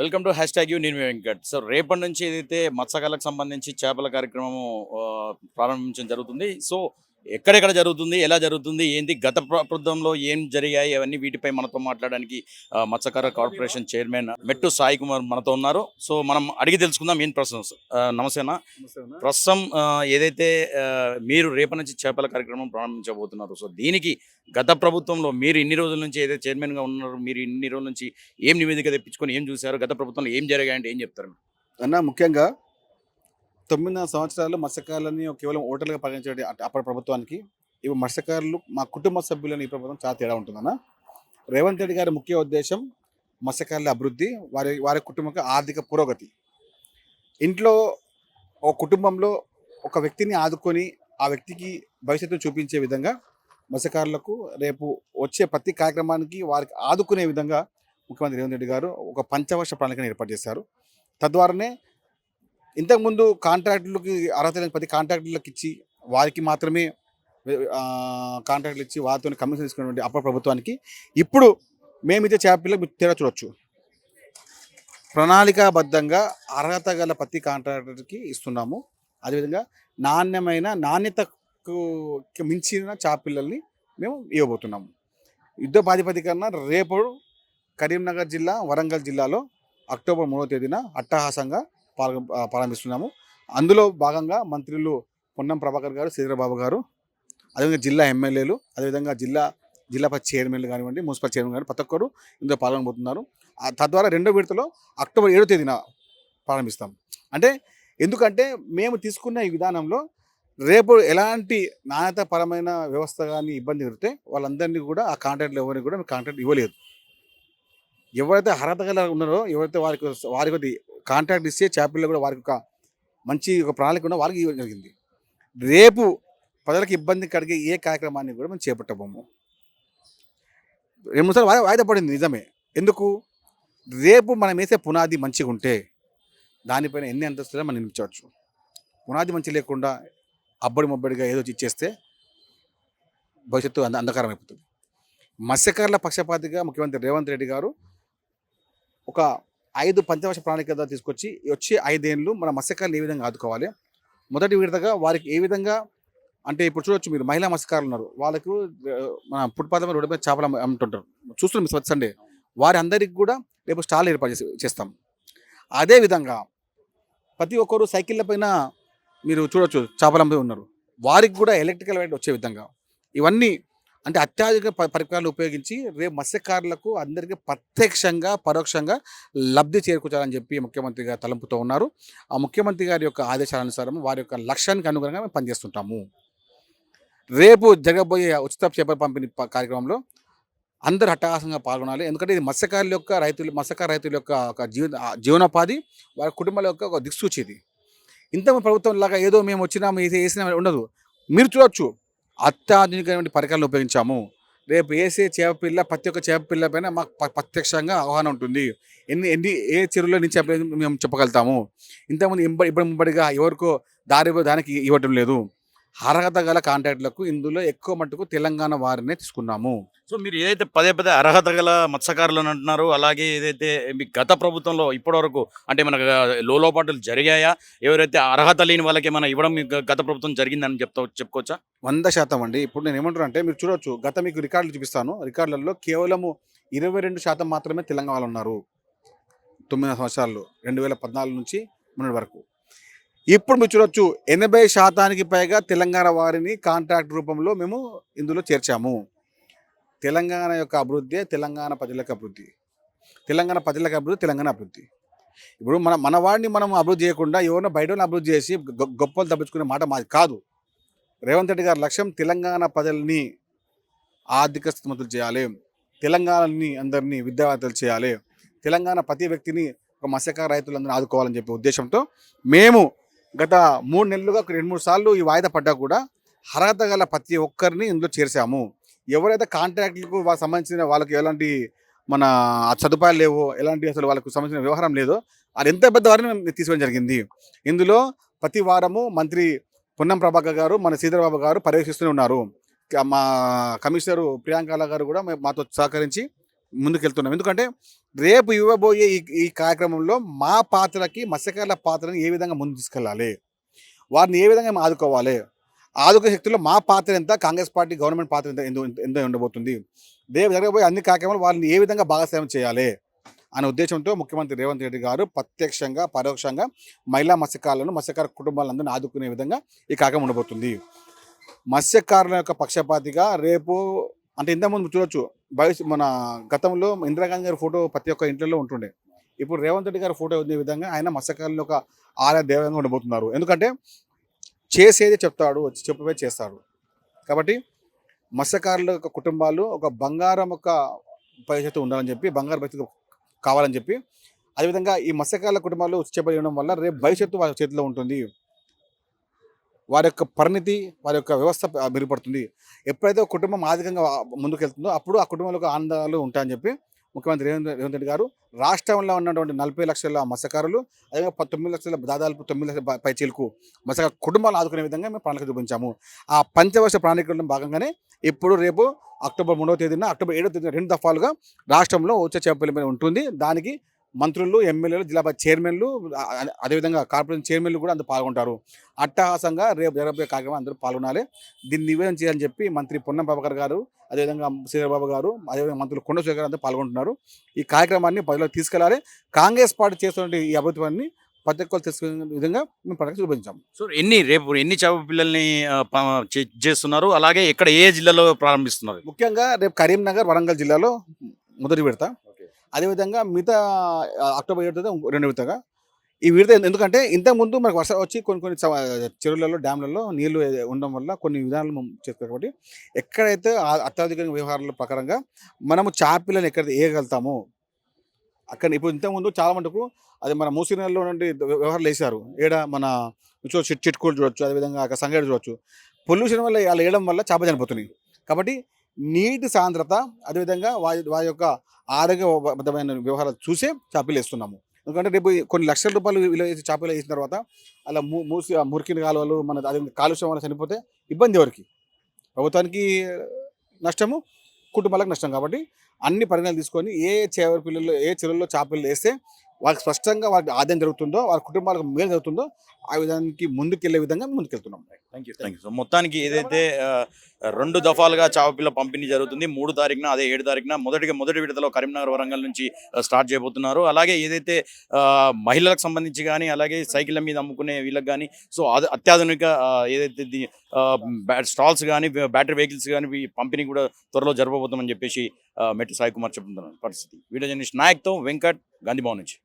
Welcome to hashtag you నేను Venkat. So రేపటి నుంచి ఏదైతే మత్స్యకాలకు సంబంధించి చేపల కార్యక్రమము ప్రారంభించడం జరుగుతుంది. సో ఎక్కడెక్కడ జరుగుతుంది ఎలా జరుగుతుంది ఏంటి గత ప్ర- ప్రభుత్వంలో ఏం జరిగాయి అవన్నీ వీటిపై మనతో మాట్లాడడానికి మత్స్యకార కార్పొరేషన్ చైర్మన్ మెట్టు సాయి కుమార్ మనతో ఉన్నారు. సో మనం అడిగి తెలుసుకుందాం ఏం ప్రశ్న నమస్తే అన్న ప్రస్తుతం ఏదైతే మీరు రేపటి నుంచి చేపల కార్యక్రమం ప్రారంభించబోతున్నారు సో దీనికి గత ప్రభుత్వంలో మీరు ఇన్ని రోజుల నుంచి ఏదైతే చైర్మన్గా ఉన్నారు మీరు ఇన్ని రోజుల నుంచి ఏం నివేదిక తెప్పించుకొని ఏం చూశారు గత ప్రభుత్వంలో ఏం జరిగాయంటే ఏం చెప్తారు? అన్న ముఖ్యంగా తొమ్మిదిన్నర సంవత్సరాలు మత్స్యకారులని కేవలం ఓటర్లుగా పరిగణించే అప్పటి ప్రభుత్వానికి ఇవి మత్స్యకారులు మా కుటుంబ సభ్యులని ఈ ప్రభుత్వం చాలా తేడా ఉంటుందన్న. రేవంత్ రెడ్డి గారి ముఖ్య ఉద్దేశం మత్స్యకారుల అభివృద్ధి వారి వారి కుటుంబ ఆర్థిక పురోగతి. ఇంట్లో ఒక కుటుంబంలో ఒక వ్యక్తిని ఆదుకొని ఆ వ్యక్తికి భవిష్యత్తును చూపించే విధంగా మత్స్యకారులకు రేపు వచ్చే ప్రతి కార్యక్రమానికి వారికి ఆదుకునే విధంగా ముఖ్యమంత్రి రేవంత్ రెడ్డి గారు ఒక పంచవర్ష ప్రణాళికను ఏర్పాటు చేశారు. తద్వారానే ఇంతకుముందు కాంట్రాక్టులకి అర్హత లేని ప్రతి కాంట్రాక్టులకు ఇచ్చి వారికి మాత్రమే కాంట్రాక్టులు ఇచ్చి వారితో కమిషన్ తీసుకున్నటువంటి అప్పటి ప్రభుత్వానికి ఇప్పుడు మేమిచ్చే చేపల్లో మీరు తేడా చూడొచ్చు. ప్రణాళికాబద్ధంగా అర్హత గల ప్రతి కాంట్రాక్టర్కి ఇస్తున్నాము. అదేవిధంగా నాణ్యమైన నాణ్యతకు మించిన చేపపిల్లల్ని మేము ఇవ్వబోతున్నాము. యుద్ధ ప్రాతిపదికన రేపు కరీంనగర్ జిల్లా వరంగల్ జిల్లాలో అక్టోబర్ మూడవ తేదీన అట్టహాసంగా పాల్గొ ప్రారంభిస్తున్నాము. అందులో భాగంగా మంత్రులు పొన్నం ప్రభాకర్ గారు శ్రీధరబాబు గారు అదేవిధంగా జిల్లా ఎమ్మెల్యేలు అదేవిధంగా జిల్లా జిల్లా పరిషత్ చైర్మన్లు కానివ్వండి మున్సిపల్ చైర్మన్ కానీ ప్రతి ఒక్కరు ఇందులో పాల్గొనబోతున్నారు. తద్వారా రెండో విడతలో అక్టోబర్ ఏడో తేదీన ప్రారంభిస్తాం. అంటే ఎందుకంటే మేము తీసుకున్న ఈ విధానంలో రేపు ఎలాంటి నాణ్యతపరమైన వ్యవస్థ కానీ ఇబ్బంది ఎదిరితే వాళ్ళందరినీ కూడా ఆ కాంట్రాక్ట్లు ఎవరిని కూడా కాంట్రాక్ట్ ఇవ్వలేదు. ఎవరైతే అర్హత గల ఉన్నారో ఎవరైతే వారికి వారికి కాంట్రాక్ట్ ఇస్తే చేపల్లో కూడా వారికి ఒక మంచి ఒక ప్రణాళిక ఉన్న వారికి ఇవ్వడం జరిగింది. రేపు ప్రజలకు ఇబ్బంది కలిగే ఏ కార్యక్రమాన్ని కూడా మేము చేపట్టబోము. రెండు సార్లు వాయి- వాయిదా పడింది నిజమే. ఎందుకు? రేపు మనం వేసే పునాది మంచిగా ఉంటే దానిపైన ఎన్ని అంతస్తులు మనం నిర్మించవచ్చు పునాది మంచి లేకుండా అబ్బడి మొబ్బడిగా ఏదో ఇచ్చేస్తే భవిష్యత్తు అంద అంధకారం అయిపోతుంది. మత్స్యకారుల పక్షపాతిగా ముఖ్యమంత్రి రేవంత్ రెడ్డి గారు ఒక ఐదు పంచవర్ష ప్రణాళిక తీసుకొచ్చి వచ్చే ఐదేళ్ళు మన మత్స్యకారులు ఏ విధంగా ఆదుకోవాలి? మొదటి విడతగా వారికి ఏ విధంగా అంటే ఇప్పుడు చూడొచ్చు మీరు మహిళా మత్స్యకారులు ఉన్నారు. వాళ్ళకు మన ఫుట్పాత్ మీద రోడ్డు మీద చేపలు అమ్ము- అమ్ముతుంటారు. చూస్తున్నాం మీరు సండే. వారి అందరికి కూడా రేపు స్టాల్ ఏర్పాటు చేసి చేస్తాం. అదే విధంగా ప్రతి ఒక్కరు సైకిళ్ళ పైన మీరు చూడొచ్చు చేపలు అమ్ముతూ ఉన్నారు. వారికి కూడా ఎలక్ట్రికల్ వైట్ వచ్చే విధంగా. ఇవన్నీ అంటే అత్యాధునిక ప- పరికరాలు ఉపయోగించి రేపు మత్స్యకారులకు అందరికీ ప్రత్యక్షంగా పరోక్షంగా లబ్ధి చేకూర్చాలని చెప్పి ముఖ్యమంత్రి గారు తలంపుతో ఉన్నారు. ఆ ముఖ్యమంత్రి గారి యొక్క ఆదేశానుసారం వారి యొక్క లక్ష్యానికి అనుగుణంగా మేము పనిచేస్తుంటాము. రేపు జరగబోయే ఉచిత చేపల పంపిణీ కార్యక్రమంలో అందరూ హఠాసంగా పాల్గొనాలి. ఎందుకంటే ఇది మత్స్యకారుల యొక్క రైతులు మత్స్యకార రైతుల యొక్క ఒక జీవన జీవనోపాధి వారి కుటుంబాల యొక్క ఒక దిక్సూచి ఇది ఇంత ప్రభుత్వం లాగా ఏదో మేము వచ్చినాము ఇది వేసినా ఉండదు. మీరు చూడొచ్చు. అత్యాధునికమైన పరికరాలు ఉపయోగించాము. రేపు వేసే చేపపిల్ల ప్రతి ఒక్క చేపపిల్ల పైన మాకు ప్రత్యక్షంగా అవగాహన ఉంటుంది. ఎన్ని ఎన్ని ఏ చెరువులో నుంచి మేము చెప్పగలుగుతాము. ఇంతకుముందు ఇంబడి ఇబ్బడి ముబ్బడిగా ఎవరికో దారి దానికి ఇవ్వటం లేదు. అర్హత గల కాంట్రాక్టులకు ఇందులో ఎక్కువ మట్టుకు తెలంగాణ వారినే తీసుకున్నాము. సో మీరు ఏదైతే పదే పదే అర్హత గల మత్స్యకారులు అని అంటున్నారు అలాగే ఏదైతే మీ గత ప్రభుత్వంలో ఇప్పటివరకు అంటే మనకు లోలోపాటులు జరిగాయా? ఎవరైతే అర్హత లేని వాళ్ళకి ఏమైనా ఇవ్వడం గత ప్రభుత్వం జరిగిందని చెప్తా చెప్పుకోవచ్చా? వంద శాతం అండి. ఇప్పుడు నేను ఏమంటున్నా అంటే మీరు చూడొచ్చు గత మీకు రికార్డులు చూపిస్తాను. రికార్డులలో కేవలము ఇరవై రెండు శాతం మాత్రమే తెలంగాణలో ఉన్నారు. తొమ్మిది సంవత్సరాలు రెండు వేల పద్నాలుగు నుంచి మొన్నటి వరకు. ఇప్పుడు మీరు చూడొచ్చు ఎనభై శాతానికి పైగా తెలంగాణ వారిని కాంట్రాక్ట్ రూపంలో మేము ఇందులో చేర్చాము. తెలంగాణ యొక్క అభివృద్ధి తెలంగాణ ప్రజలకు అభివృద్ధి. తెలంగాణ ప్రజలకు అభివృద్ధి తెలంగాణ అభివృద్ధి. ఇప్పుడు మన మన వాడిని మనం అభివృద్ధి చేయకుండా ఎవరినో బయట అభివృద్ధి చేసి గొ- గొప్పలు తప్పించుకునే మాట మాది కాదు. రేవంత్ రెడ్డి గారి లక్ష్యం తెలంగాణ ప్రజల్ని ఆర్థిక స్థితిమంతులు చేయాలి. తెలంగాణని అందరినీ విద్యావేత్తలు చేయాలి. తెలంగాణ ప్రతి వ్యక్తిని ఒక మత్స్యకార రైతులందరినీ ఆదుకోవాలని చెప్పే ఉద్దేశంతో మేము గత మూడు నెలలుగా రెండు మూడు సార్లు ఈ వాయిదా పడ్డా కూడా అర్హత గల ప్రతి ఒక్కరిని ఇందులో చేర్చాము. ఎవరైతే కాంట్రాక్టులకు వాళ్ళకి సంబంధించిన వాళ్ళకి ఎలాంటి మన సదుపాయాలు లేవో ఎలాంటి అసలు వాళ్ళకు సంబంధించిన వ్యవహారం లేదో అది ఎంత పెద్ద వారిని మేము తీసుకోవడం జరిగింది. ఇందులో ప్రతి వారము మంత్రి పొన్నం ప్రభాకర్ గారు మన శ్రీధరబాబు గారు పర్యవేక్షిస్తూనే ఉన్నారు. మా కమిషనర్ ప్రియాంకాల గారు కూడా మాతో సహకరించి ముందుకెళ్తున్నాం. ఎందుకంటే రేపు ఇవ్వబోయే ఈ ఈ కార్యక్రమంలో మా పాత్రకి మత్స్యకారుల పాత్రని ఏ విధంగా ముందు తీసుకెళ్ళాలి? వారిని ఏ విధంగా ఆదుకోవాలి? ఆదుకునే శక్తుల్లో మా పాత్ర ఎంత? కాంగ్రెస్ పార్టీ గవర్నమెంట్ పాత్ర ఎంత? ఎంత ఉండబోతుంది. రేపు జరగబోయే అన్ని కార్యక్రమాలు వాళ్ళని ఏ విధంగా భాగస్వామ్యం చేయాలి? అనే ఉద్దేశంతో ముఖ్యమంత్రి రేవంత్ రెడ్డి గారు ప్రత్యక్షంగా పరోక్షంగా మహిళా మత్స్యకారులను మత్స్యకార కుటుంబాలందరినీ ఆదుకునే విధంగా ఈ కార్యక్రమం ఉండబోతుంది. మత్స్యకారుల యొక్క పక్షపాతిగా రేపు అంటే ఇంతకుముందు చూడొచ్చు భవిష్యత్ మన గతంలో ఇందిరాగాంధీ గారి ఫోటో ప్రతి ఒక్క ఇంట్లో ఉంటుండే. ఇప్పుడు రేవంత్ రెడ్డి గారి ఫోటో ఉండే విధంగా ఆయన మత్స్యకారులు ఒక ఆలయ దేవంగా ఉండబోతున్నారు. ఎందుకంటే చేసేది చెప్తాడు వచ్చి చెప్పవే చేస్తాడు. కాబట్టి మత్స్యకారుల యొక్క కుటుంబాలు ఒక బంగారం ఒక భవిష్యత్తు ఉండాలని చెప్పి బంగారు భవిష్యత్తు కావాలని చెప్పి అదేవిధంగా ఈ మత్స్యకారుల కుటుంబాలు చేపలు ఇవ్వడం వల్ల రేపు భవిష్యత్తు వాళ్ళ చేతిలో ఉంటుంది. వారి యొక్క పరిణితి వారి యొక్క వ్యవస్థ మెరుగుపడుతుంది. ఎప్పుడైతే ఒక కుటుంబం ఆర్థికంగా ముందుకెళ్తుందో అప్పుడు ఆ కుటుంబంలో ఆనందాలు ఉంటాయని చెప్పి ముఖ్యమంత్రి రేవంత్ రేవంత్ రెడ్డి గారు రాష్ట్రంలో ఉన్నటువంటి నలభై లక్షల మత్స్యకారులు అదేవిధంగా ప- తొమ్మిది లక్షల దాదాపు తొమ్మిది లక్షల పై- మత్స్య కుటుంబాలు ఆదుకునే విధంగా మేము ప్రణాళిక చూపించాము ఆ పంచవర్ష ప్రణాళికలో భాగంగానే ఇప్పుడు రేపు అక్టోబర్ మూడవ తేదీన అక్టోబర్ ఏడవ తేదీన రెండు దఫాలుగా రాష్ట్రంలో వచ్చే చేపల మీద ఉంటుంది. దానికి మంత్రులు ఎమ్మెల్యేలు జిల్లా చైర్మన్లు అదేవిధంగా కార్పొరేషన్ చైర్మన్లు కూడా అందులో పాల్గొంటారు. అట్టహాసంగా రేపు జరగబోయే కార్యక్రమం అందరూ పాల్గొనాలి. దీన్ని నివేదన చేయాలని చెప్పి మంత్రి పొన్నం ప్రభాకర్ గారు అదేవిధంగా శ్రీధరబాబు గారు అదేవిధంగా మంత్రులు కొండశేఖర్ గారు అందరూ పాల్గొంటున్నారు. ఈ కార్యక్రమాన్ని ప్రజలకు తీసుకెళ్ళాలి. కాంగ్రెస్ పార్టీ చేస్తున్న ఈ అభివృద్ధిని ప్రతి ఒక్కరు తెలుసుకునే విధంగా మేము ప్రజలకు చూపించాము సో ఎన్ని రేపు ఎన్ని చేప పిల్లల్ని చేస్తున్నారు? అలాగే ఇక్కడ ఏ జిల్లాలో ప్రారంభిస్తున్నారు? ముఖ్యంగా రేపు కరీంనగర్ వరంగల్ జిల్లాలో మొదటి విడత. అదేవిధంగా మిగతా అక్టోబర్ ఏడు రెండు విడతగా. ఈ విడత ఎందుకంటే ఇంతకుముందు మనకు వర్షం వచ్చి కొన్ని కొన్ని చెరువులలో డ్యామ్లలో నీళ్ళు ఉండడం వల్ల కొన్ని విధానాలు చేస్తారు కాబట్టి ఎక్కడైతే ఆ అత్యాధునిక వ్యవహారాల ప్రకారంగా మనము చాపిల్లని ఎక్కడ వేయగలుగుతాము అక్కడ ఇప్పుడు ఇంతకుముందు చాలా మటుకు అది మన మూసినల్లో నుండి వ్యవహారాలు వేశారు. ఏడ మన చిట్కూలు చూడొచ్చు అదేవిధంగా అక్కడ సంగడి చూడొచ్చు. పొల్యూషన్ వల్ల అలా వేయడం వల్ల చేప చనిపోతున్నాయి. కాబట్టి నీటి సాంద్రత అదేవిధంగా వారి వారి యొక్క ఆరోగ్యబద్ధమైన వ్యవహారాలు చూసే చేపలు వేస్తున్నాము. ఎందుకంటే రేపు కొన్ని లక్షల రూపాయలు విలువ వేసి చేపలు వేసిన తర్వాత అలా మూ మూసి మురికిన మురికి కాలువలు మన అదే కాలుష్యం వల్ల చనిపోతే ఇబ్బంది ఎవరికి? ప్రభుత్వానికి నష్టము కుటుంబాలకు నష్టం. కాబట్టి అన్ని పరిగణలు తీసుకొని ఏ చేపల పిల్లలు ఏ చెరువుల్లో చేపలు వేస్తే వాళ్ళకి స్పష్టంగా వాళ్ళకి ఆదాయం జరుగుతుందో వాళ్ళ కుటుంబాలకు మేలు జరుగుతుందో ఆ విధానికి ముందుకెళ్ళే విధంగా ముందుకెళ్తున్నాం. Thank you thank you so మొత్తానికి ఏదైతే రెండు దఫాలుగా చావపిల్ల పంపిణీ జరుగుతుంది మూడు తారీఖున అదే ఏడు తారీఖున మొదటిగా మొదటి విడతలో కరీంనగర్ వరంగల్ నుంచి స్టార్ట్ చేయబోతున్నారు. అలాగే ఏదైతే మహిళలకు సంబంధించి కానీ అలాగే సైకిళ్ళ మీద అమ్ముకునే వీళ్ళకి కానీ సో అది అత్యాధునిక ఏదైతే స్టాల్స్ కానీ బ్యాటరీ వెహికల్స్ కానీ పంపిణీ కూడా త్వరలో జరగబోతామని చెప్పేసి మెట్టి సాయి కుమార్ చెప్తున్నారు. పరిస్థితి. వీడియో జర్నలిస్ట్ నాయక్తో వెంకట్ గాంధీ భవన్ నుంచి.